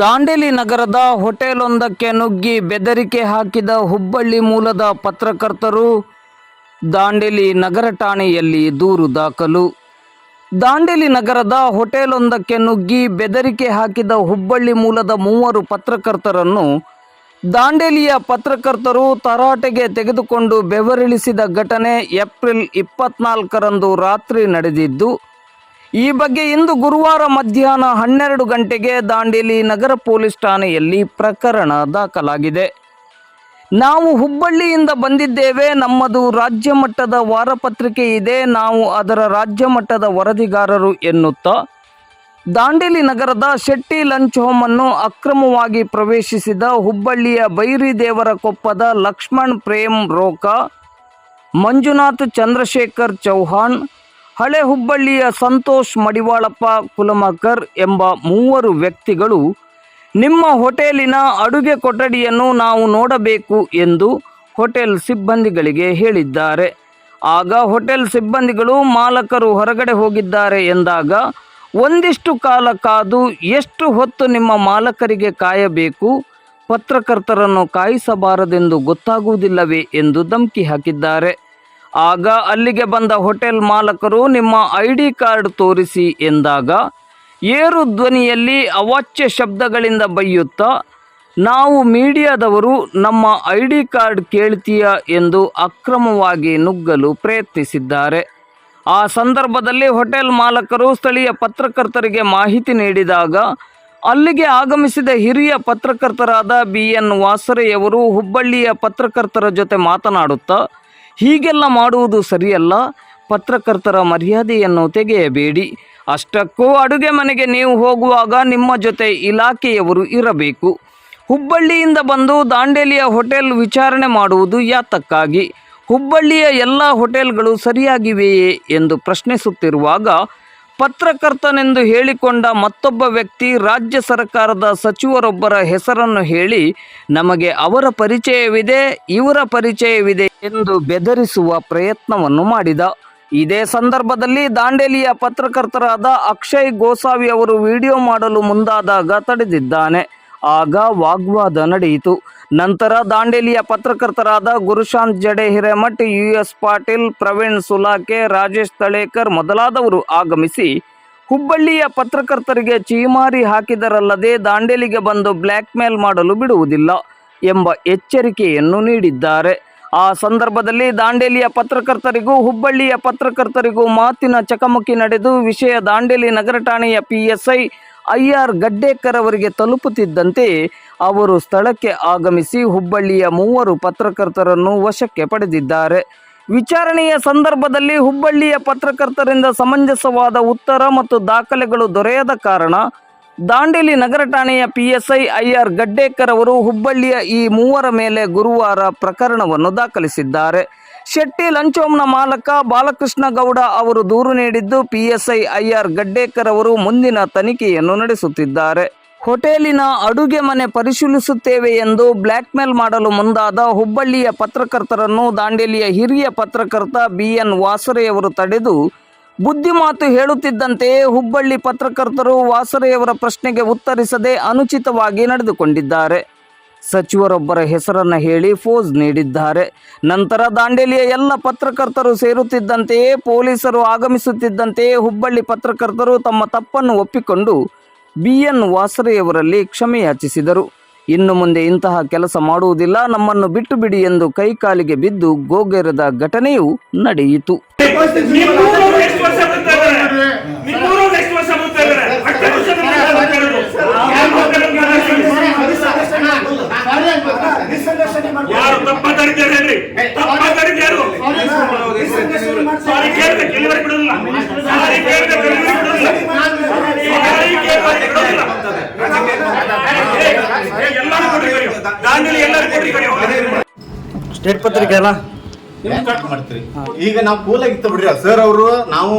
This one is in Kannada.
ದಾಂಡೇಲಿ ನಗರದ ಹೋಟೆಲೊಂದಕ್ಕೆ ನುಗ್ಗಿ ಬೆದರಿಕೆ ಹಾಕಿದ ಹುಬ್ಬಳ್ಳಿ ಮೂಲದ ಪತ್ರಕರ್ತರು ದಾಂಡೇಲಿ ನಗರ ಠಾಣೆಯಲ್ಲಿ ದೂರು ದಾಖಲು. ದಾಂಡೇಲಿ ನಗರದ ಹೋಟೆಲೊಂದಕ್ಕೆ ನುಗ್ಗಿ ಬೆದರಿಕೆ ಹಾಕಿದ ಹುಬ್ಬಳ್ಳಿ ಮೂಲದ ಮೂವರು ಪತ್ರಕರ್ತರನ್ನು ದಾಂಡೇಲಿಯ ಪತ್ರಕರ್ತರು ತರಾಟೆಗೆ ತೆಗೆದುಕೊಂಡು ಬೆವರಿಳಿಸಿದ ಘಟನೆ ಏಪ್ರಿಲ್ ಇಪ್ಪತ್ನಾಲ್ಕರಂದು ರಾತ್ರಿ ನಡೆದಿದ್ದು ಈ ಬಗ್ಗೆ ಇಂದು ಗುರುವಾರ ಮಧ್ಯಾಹ್ನ ಹನ್ನೆರಡು ಗಂಟೆಗೆ ದಾಂಡೇಲಿ ನಗರ ಪೊಲೀಸ್ ಠಾಣೆಯಲ್ಲಿ ಪ್ರಕರಣ ದಾಖಲಾಗಿದೆ. ನಾವು ಹುಬ್ಬಳ್ಳಿಯಿಂದ ಬಂದಿದ್ದೇವೆ. ನಮ್ಮದು ರಾಜ್ಯ ಮಟ್ಟದ ವಾರಪತ್ರಿಕೆ ಇದೆ. ನಾವು ಅದರ ರಾಜ್ಯ ಮಟ್ಟದ ವರದಿಗಾರರು ಎನ್ನುತ್ತಾ ದಾಂಡೇಲಿ ನಗರದ ಶೆಟ್ಟಿ ಲಂಚ್ ಹೋಮ್ ಅನ್ನು ಅಕ್ರಮವಾಗಿ ಪ್ರವೇಶಿಸಿದ ಹುಬ್ಬಳ್ಳಿಯ ಬೈರಿದೇವರ ಕೊಪ್ಪದ ಲಕ್ಷ್ಮಣ್ ಪ್ರೇಮ್ ರೋಕ, ಮಂಜುನಾಥ್ ಚಂದ್ರಶೇಖರ್ ಚೌಹಾಣ್ ಹಳೆ ಹುಬ್ಬಳ್ಳಿಯ ಸಂತೋಷ್ ಮಡಿವಾಳಪ್ಪ ಕುಲಮಕರ್ ಎಂಬ ಮೂವರು ವ್ಯಕ್ತಿಗಳು ನಿಮ್ಮ ಹೋಟೆಲಿನ ಅಡುಗೆ ಕೊಠಡಿಯನ್ನು ನಾವು ನೋಡಬೇಕು ಎಂದು ಹೋಟೆಲ್ ಸಿಬ್ಬಂದಿಗಳಿಗೆ ಹೇಳಿದ್ದಾರೆ. ಆಗ ಹೋಟೆಲ್ ಸಿಬ್ಬಂದಿಗಳು ಮಾಲಕರು ಹೊರಗಡೆ ಹೋಗಿದ್ದಾರೆ ಎಂದಾಗ ಒಂದಿಷ್ಟು ಕಾಲ ಕಾದು ಎಷ್ಟು ಹೊತ್ತು ನಿಮ್ಮ ಮಾಲಕರಿಗೆ ಕಾಯಬೇಕು, ಪತ್ರಕರ್ತರನ್ನು ಕಾಯಿಸಬಾರದೆಂದು ಗೊತ್ತಾಗುವುದಿಲ್ಲವೇ ಎಂದು ಧಮಕಿ ಹಾಕಿದ್ದಾರೆ. ಆಗ ಅಲ್ಲಿಗೆ ಬಂದ ಹೋಟೆಲ್ ಮಾಲಕರು ನಿಮ್ಮ ಐ ಡಿ ಕಾರ್ಡ್ ತೋರಿಸಿ ಎಂದಾಗ, ಏರು ಧ್ವನಿಯಲ್ಲಿ ಅವಾಚ್ಯ ಶಬ್ದಗಳಿಂದ ಬೈಯುತ್ತಾ ನಾವು ಮೀಡಿಯಾದವರು ನಮ್ಮ ಐ ಡಿ ಕಾರ್ಡ್ ಕೇಳ್ತೀಯ ಎಂದು ಅಕ್ರಮವಾಗಿ ನುಗ್ಗಲು ಪ್ರಯತ್ನಿಸಿದ್ದಾರೆ. ಆ ಸಂದರ್ಭದಲ್ಲಿ ಹೋಟೆಲ್ ಮಾಲಕರು ಸ್ಥಳೀಯ ಪತ್ರಕರ್ತರಿಗೆ ಮಾಹಿತಿ ನೀಡಿದಾಗ, ಅಲ್ಲಿಗೆ ಆಗಮಿಸಿದ ಹಿರಿಯ ಪತ್ರಕರ್ತರಾದ ಬಿ ಎನ್ ವಾಸರೆಯವರು ಹುಬ್ಬಳ್ಳಿಯ ಪತ್ರಕರ್ತರ ಜೊತೆ ಮಾತನಾಡುತ್ತಾ ಹೀಗೆಲ್ಲ ಮಾಡುವುದು ಸರಿಯಲ್ಲ. ಪತ್ರಕರ್ತರ ಮರ್ಯಾದೆಯನ್ನು ತೆಗೆಯಬೇಡಿ. ಅಷ್ಟಕ್ಕೂ ಅಡುಗೆ ಮನೆಗೆ ನೀವು ಹೋಗುವಾಗ ನಿಮ್ಮ ಜೊತೆ ಇಲಾಖೆಯವರು ಇರಬೇಕು. ಹುಬ್ಬಳ್ಳಿಯಿಂದ ಬಂದು ದಾಂಡೇಲಿಯ ಹೋಟೆಲ್ ವಿಚಾರಣೆ ಮಾಡುವುದು ಯಾತಕ್ಕಾಗಿ? ಹುಬ್ಬಳ್ಳಿಯ ಎಲ್ಲ ಹೋಟೆಲ್ಗಳು ಸರಿಯಾಗಿವೆಯೇ ಎಂದು ಪ್ರಶ್ನಿಸುತ್ತಿರುವಾಗ ಪತ್ರಕರ್ತನೆಂದು ಹೇಳಿಕೊಂಡ ಮತ್ತೊಬ್ಬ ವ್ಯಕ್ತಿ ರಾಜ್ಯ ಸರ್ಕಾರದ ಸಚಿವರೊಬ್ಬರ ಹೆಸರನ್ನು ಹೇಳಿ, ನಮಗೆ ಅವರ ಪರಿಚಯವಿದೆ, ಇವರ ಪರಿಚಯವಿದೆ ಎಂದು ಬೆದರಿಸುವ ಪ್ರಯತ್ನವನ್ನು ಮಾಡಿದ. ಇದೇ ಸಂದರ್ಭದಲ್ಲಿ ದಾಂಡೇಲಿಯ ಪತ್ರಕರ್ತರಾದ ಅಕ್ಷಯ್ ಗೋಸಾವಿ ಅವರು ವಿಡಿಯೋ ಮಾಡಲು ಮುಂದಾದಾಗ ತಡೆದಿದ್ದಾನೆ. ಆಗ ವಾಗ್ವಾದ ನಡೆಯಿತು. ನಂತರ ದಾಂಡೇಲಿಯ ಪತ್ರಕರ್ತರಾದ ಗುರುಶಾಂತ್ ಜಡೆ ಹಿರೇಮಠ್ ಯು ಎಸ್ ಪಾಟೀಲ್, ಪ್ರವೀಣ್ ಸುಲಾಕೆ, ರಾಜೇಶ್ ತಳೇಕರ್ ಮೊದಲಾದವರು ಆಗಮಿಸಿ ಹುಬ್ಬಳ್ಳಿಯ ಪತ್ರಕರ್ತರಿಗೆ ಚೀಮಾರಿ ಹಾಕಿದರಲ್ಲದೆ ದಾಂಡೇಲಿಗೆ ಬಂದು ಬ್ಲ್ಯಾಕ್ ಮೇಲ್ ಮಾಡಲು ಬಿಡುವುದಿಲ್ಲ ಎಂಬ ಎಚ್ಚರಿಕೆಯನ್ನು ನೀಡಿದ್ದಾರೆ. ಆ ಸಂದರ್ಭದಲ್ಲಿ ದಾಂಡೇಲಿಯ ಪತ್ರಕರ್ತರಿಗೂ ಹುಬ್ಬಳ್ಳಿಯ ಪತ್ರಕರ್ತರಿಗೂ ಮಾತಿನ ಚಕಮಕಿ ನಡೆದು ವಿಷಯ ದಾಂಡೇಲಿ ನಗರ ಠಾಣೆಯ ಪಿಎಸ್ಐ ಐ ಆರ್ ಗಡ್ಡೇಕರ್ ಅವರಿಗೆ ತಲುಪುತ್ತಿದ್ದಂತೆ ಅವರು ಸ್ಥಳಕ್ಕೆ ಆಗಮಿಸಿ ಹುಬ್ಬಳ್ಳಿಯ ಮೂವರು ಪತ್ರಕರ್ತರನ್ನು ವಶಕ್ಕೆ ಪಡೆದಿದ್ದಾರೆ. ವಿಚಾರಣೆಯ ಸಂದರ್ಭದಲ್ಲಿ ಹುಬ್ಬಳ್ಳಿಯ ಪತ್ರಕರ್ತರಿಂದ ಸಮಂಜಸವಾದ ಉತ್ತರ ಮತ್ತು ದಾಖಲೆಗಳು ದೊರೆಯದ ಕಾರಣ ದಾಂಡೇಲಿ ನಗರ ಠಾಣೆಯ ಪಿಎಸ್ಐ ಐ ಆರ್ ಗಡ್ಡೇಕರ್ ಅವರು ಹುಬ್ಬಳ್ಳಿಯ ಈ ಮೂವರ ಮೇಲೆ ಗುರುವಾರ ಪ್ರಕರಣವನ್ನು ದಾಖಲಿಸಿದ್ದಾರೆ. ಶೆಟ್ಟಿ ಲಂಚೋಮ್ನ ಮಾಲಕ ಬಾಲಕೃಷ್ಣ ಗೌಡ ಅವರು ದೂರು ನೀಡಿದ್ದು ಪಿಎಸ್ಐ ಐ ಆರ್ ಗಡ್ಡೇಕರ್ ಅವರು ಮುಂದಿನ ತನಿಖೆಯನ್ನು ನಡೆಸುತ್ತಿದ್ದಾರೆ. ಹೋಟೆಲಿನ ಅಡುಗೆ ಮನೆ ಪರಿಶೀಲಿಸುತ್ತೇವೆ ಎಂದು ಬ್ಲ್ಯಾಕ್ಮೇಲ್ ಮಾಡಲು ಮುಂದಾದ ಹುಬ್ಬಳ್ಳಿಯ ಪತ್ರಕರ್ತರನ್ನು ದಾಂಡೇಲಿಯ ಹಿರಿಯ ಪತ್ರಕರ್ತ ಬಿ ಎನ್ ವಾಸರೆಯವರು ತಡೆದು ಬುದ್ಧಿಮಾತು ಹೇಳುತ್ತಿದ್ದಂತೆಯೇ ಹುಬ್ಬಳ್ಳಿ ಪತ್ರಕರ್ತರು ವಾಸರೆಯವರ ಪ್ರಶ್ನೆಗೆ ಉತ್ತರಿಸದೆ ಅನುಚಿತವಾಗಿ ನಡೆದುಕೊಂಡಿದ್ದಾರೆ. ಸಚಿವರೊಬ್ಬರ ಹೆಸರನ್ನು ಹೇಳಿ ಫೋಸ್ ನೀಡಿದ್ದಾರೆ. ನಂತರ ದಾಂಡೇಲಿಯ ಎಲ್ಲ ಪತ್ರಕರ್ತರು ಸೇರುತ್ತಿದ್ದಂತೆಯೇ ಪೊಲೀಸರು ಆಗಮಿಸುತ್ತಿದ್ದಂತೆಯೇ ಹುಬ್ಬಳ್ಳಿ ಪತ್ರಕರ್ತರು ತಮ್ಮ ತಪ್ಪನ್ನು ಒಪ್ಪಿಕೊಂಡು ಬಿ ಎನ್ ವಾಸರೆಯವರಲ್ಲಿ ಕ್ಷಮೆಯಾಚಿಸಿದರು ಇನ್ನು ಮುಂದೆ ಇಂತಹ ಕೆಲಸ ಮಾಡುವುದಿಲ್ಲ, ನಮ್ಮನ್ನು ಬಿಟ್ಟು ಬಿಡಿ ಎಂದು ಕೈಕಾಲಿಗೆ ಬಿದ್ದು ಗೋಗೆರೆದ ಘಟನೆಯು ನಡೆಯಿತು. ಸ್ಟೇಟ್ ಪತ್ರಿಕೆ ಅಲ್ಲ? ಮಾಡ್ತೀರಿ. ಈಗ ನಾವು ಕೂಲಾಗಿತ್ತು ಬಿಡ್ರಿ ಸರ್ ಅವರು ನಾವು